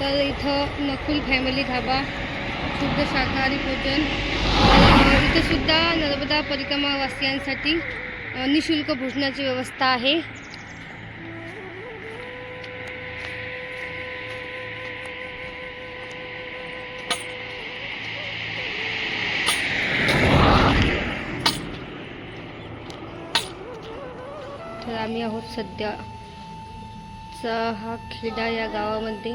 तर इथं नकुल फॅमिली धाबा शुद्ध शाकाहारी भोजन. इथंसुद्धा नर्मदा परिक्रमावासियांसाठी निशुल्क भोजनाची व्यवस्था आहे. तर आम्ही आहोत सध्याचा हा खेडा या गावामध्ये.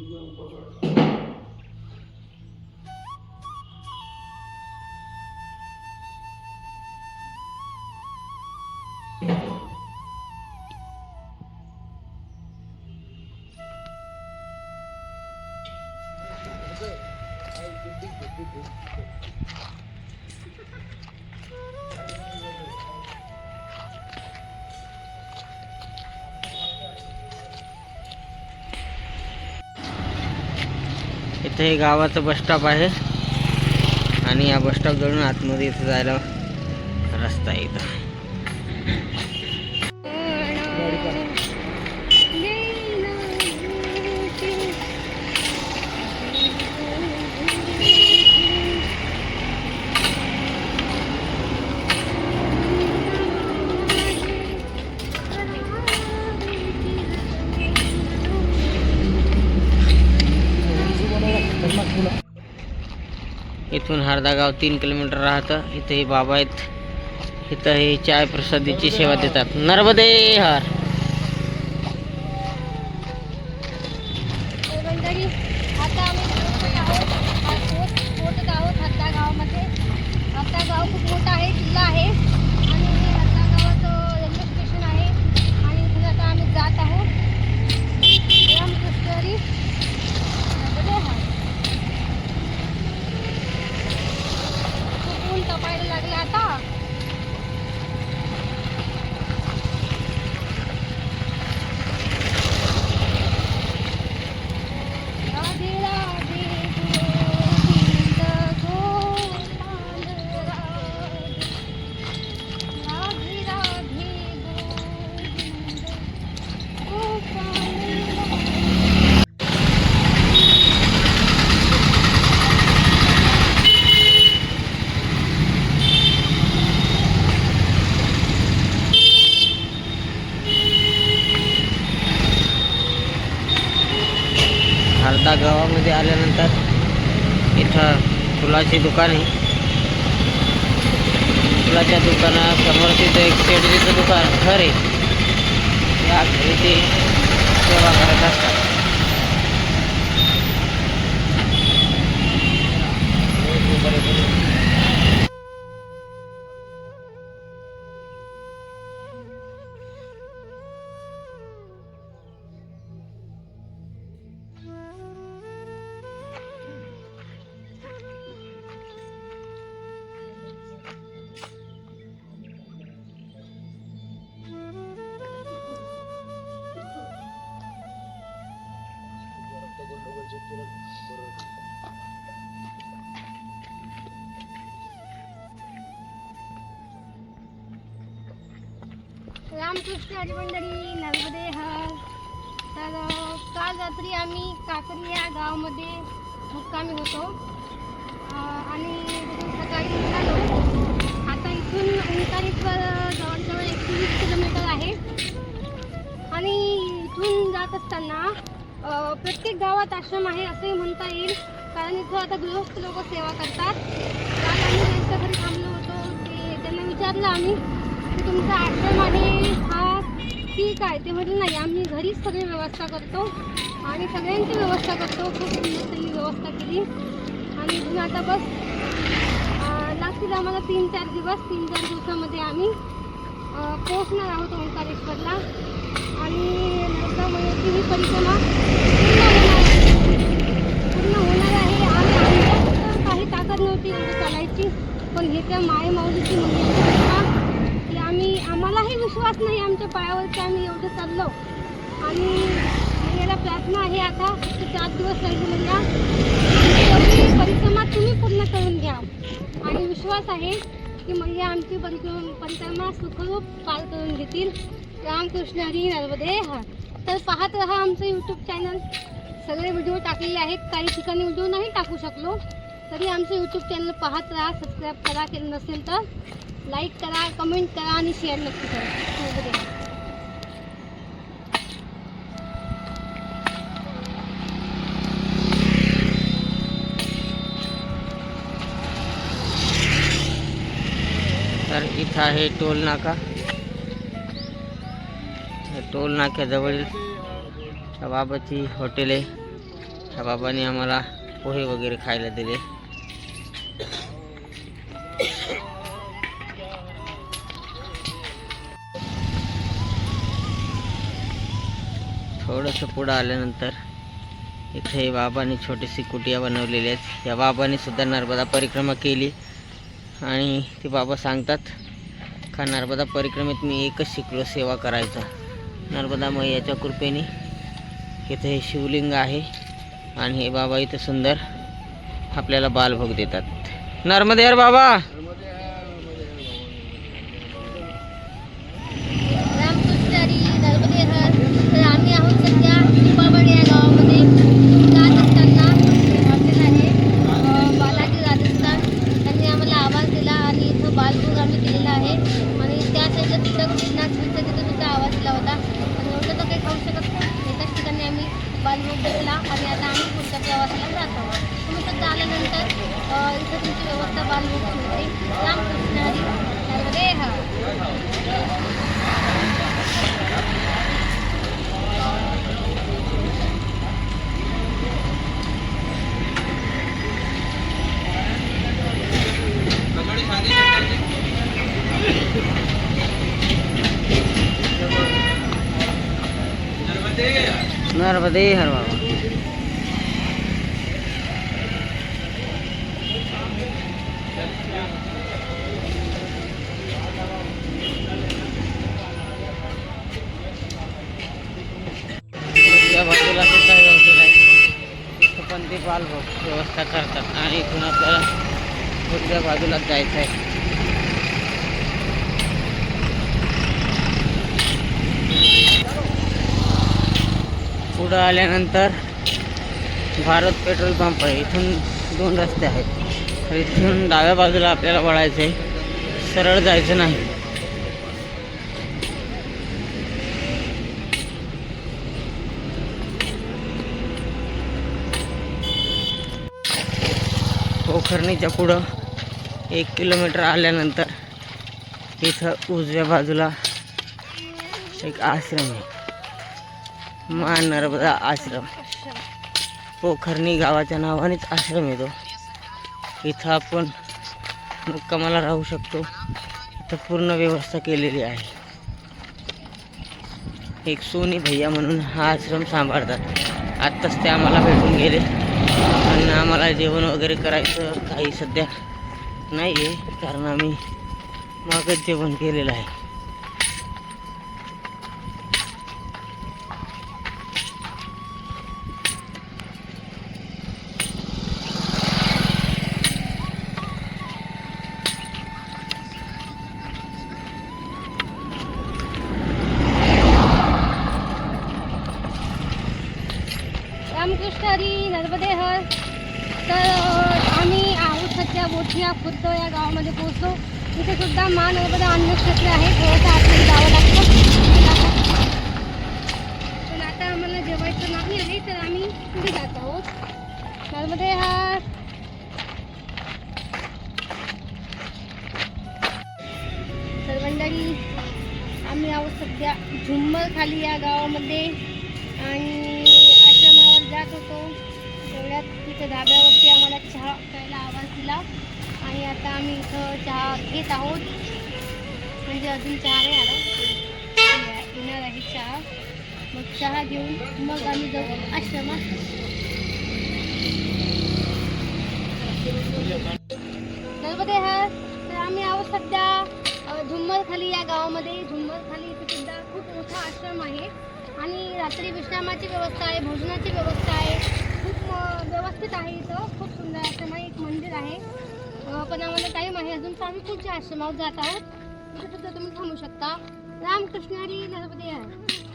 मंदिर आहे इथे हे गावाचं बस स्टॉप आहे. आणि या बस स्टॉप जवळून आतमध्ये इथं जायला रस्ता आहे इथं. इथून हरदागाव तीन किलोमीटर राहतं. इथे हे बाबा आहेत. इथं हे चाय प्रसादीची सेवा देतात. नर्मदे हर. गावामध्ये आल्यानंतर इथं फुलाची दुकान आहे. फुलाच्या दुकानासमोर तिथं एक शेडजीचं दुकान घर आहे. त्या घरी ते सेवा करत असतात. रामकृष्ण हरी मंडळी नर्मदे हर. तर काल रात्री आम्ही काकरी या गावामध्ये मुक्कामी होतो. आणि सकाळी निघालो. आता इथून ओंकारेश्वर जवळजवळ एकवीस किलोमीटर आहे. आणि इथून जात असताना प्रत्येक गावात आश्रम आहे असंही म्हणता येईल. कारण इथं आता गृहस्थ लोक सेवा करतात. काल आम्ही त्यांच्या घरी थांबलो होतो. ते त्यांना विचारलं आम्ही की तुमचा आश्रम आहे हा ठीक आहे ते म्हटलं नाही आम्ही घरीच सगळी व्यवस्था करतो आणि सगळ्यांची व्यवस्था करतो. खूप सुंदर त्यांनी व्यवस्था केली. आणि इथून आता बस. लागतील आम्हाला तीन चार दिवस. तीन चार दिवसामध्ये आम्ही पोहोचणार आहोत ओंकारेश्वरला. आणि नरकामध्ये ही परिक्रमा पूर्ण होणार आहे. आणि आमच्या काही ताकद नव्हती चालायची. पण हे त्या माय माऊलीची मुलीची आणि आम्हालाही विश्वास नाही आमच्या पायावरती आम्ही एवढं चाललो. आणि याला प्रार्थना आहे आता की सात दिवस सर्जून घ्या परिक्रमा तुम्ही पूर्ण करून घ्या. आणि विश्वास आहे की म्हणजे आमची परिक्रमा परिक्रमा सुखरूप पार करून घेतील. रामकृष्ण हरी नर्मदे हा. तर पाहत रहा आमचं यूट्यूब चॅनल सगळे व्हिडिओ टाकलेले आहेत. काही ठिकाणी व्हिडिओ नाही टाकू शकलो. तरी आमचं यूट्यूब चॅनल पाहत राहा. सबस्क्राईब करा. केलं नसेल तर. लाईक करा कमेंट करा आणि शेअर नक्की करा. तर इथं आहे टोल नाका टोल नाक्याजवळील त्या बाबाची हॉटेल आहे. त्या बाबांनी आम्हाला पोहे वगैरे खायला दिले. थोडंसं पुढं आल्यानंतर इथे बाबांनी छोटीशी कुटिया बनवलेली आहेत. या बाबांनी सुद्धा नर्मदा परिक्रमा केली. आणि ते बाबा सांगतात का नर्मदा परिक्रमेत मी एकच शिकलो सेवा करायचा. नर्मदा मैयाच्या कृपेने इथे हे शिवलिंग आहे आणि हे बाबा इथं सुंदर आपल्याला बालभोग देतात. नर्मदे बाबा! तिथं कृष्णा तिथं सुद्धा आवाज दिला होता. पण एवढं तर काही खाऊ शकत नाही. एकाच ठिकाणी आम्ही बालभोग घेतला आणि आता आम्ही पुढच्या प्रवासाला जात आहोत. तुम्ही सुद्धा आल्यानंतर इथं तुमची व्यवस्था बालभोग मिळते रामकृष्ण हरी. नर्मदे नर्मदे हर बाबा। त्या बाजूला सुद्धा हे हॉटेल आहे तिथं पण ते बालभोग व्यवस्था करतात आणि इथून आपल्याला पुढच्या बाजूला जायचं आहे पुढं आल्यानंतर भारत पेट्रोल पंप आहे. इथून दोन रस्ते आहेत. इथून डाव्या बाजूला आपल्याला वळायचं आहे सरळ जायचं नाही. पोखरणीच्या पुढं एक किलोमीटर आल्यानंतर इथं उजव्या बाजूला एक आश्रम आहे. मा नर्मदा आश्रम. पोखरणी गावाच्या नावानेच आश्रम येतो इथं आपण मुक्कामाला राहू शकतो. इथं पूर्ण व्यवस्था केलेली आहे. एक सोनी भैया म्हणून हा आश्रम सांभाळतात. आत्ताच ते आम्हाला भेटून गेले. आणि आम्हाला जेवण वगैरे करायचं काही सध्या नाही आहे कारण आम्ही मागच जेवण केलेलं आहे. या गावामध्ये पोहोचलो इथे सुद्धा महानगरमध्ये नर्मदा अन्न क्षेत्र आहे. थोडंसं आतमध्ये जावं लागतं. पण आता आम्हाला जेवायचं नाही आहे तर आम्ही पुढे जात आहोत. त्यामध्ये हा. तर मंडळी आम्ही आहोत सध्या झुम्मर खाली या गावामध्ये. आणि आश्रमावर जात होतो. तेवढ्यात तिथे धाब्यावरती आम्हाला चहा प्यायला आवाज दिला. आणि आता आम्ही इथं चहा घेत आहोत. म्हणजे अजून चहा नाही आला. येणार आहे चहा. मग चहा घेऊन मग आम्ही जाऊ आश्रमात. गणपती हर तर आम्ही आहोत सध्या अ, झुम्मर खाली या गावामध्ये. झुम्मर खाली इथे सुद्धा खूप मोठा आश्रम आहे. आणि रात्री विश्रामाची व्यवस्था आहे भोजनाची व्यवस्था आहे. खूप व्यवस्थित आहे इथं. खूप सुंदर आश्रम आहे. एक मंदिर आहे. पण आम्हाला टाईम आहे. अजून तर आम्ही पुढच्या आश्रमावर जात आहोत. इथे सुद्धा तुम्ही थांबू शकता. रामकृष्ण हरी नर्मदे आहे.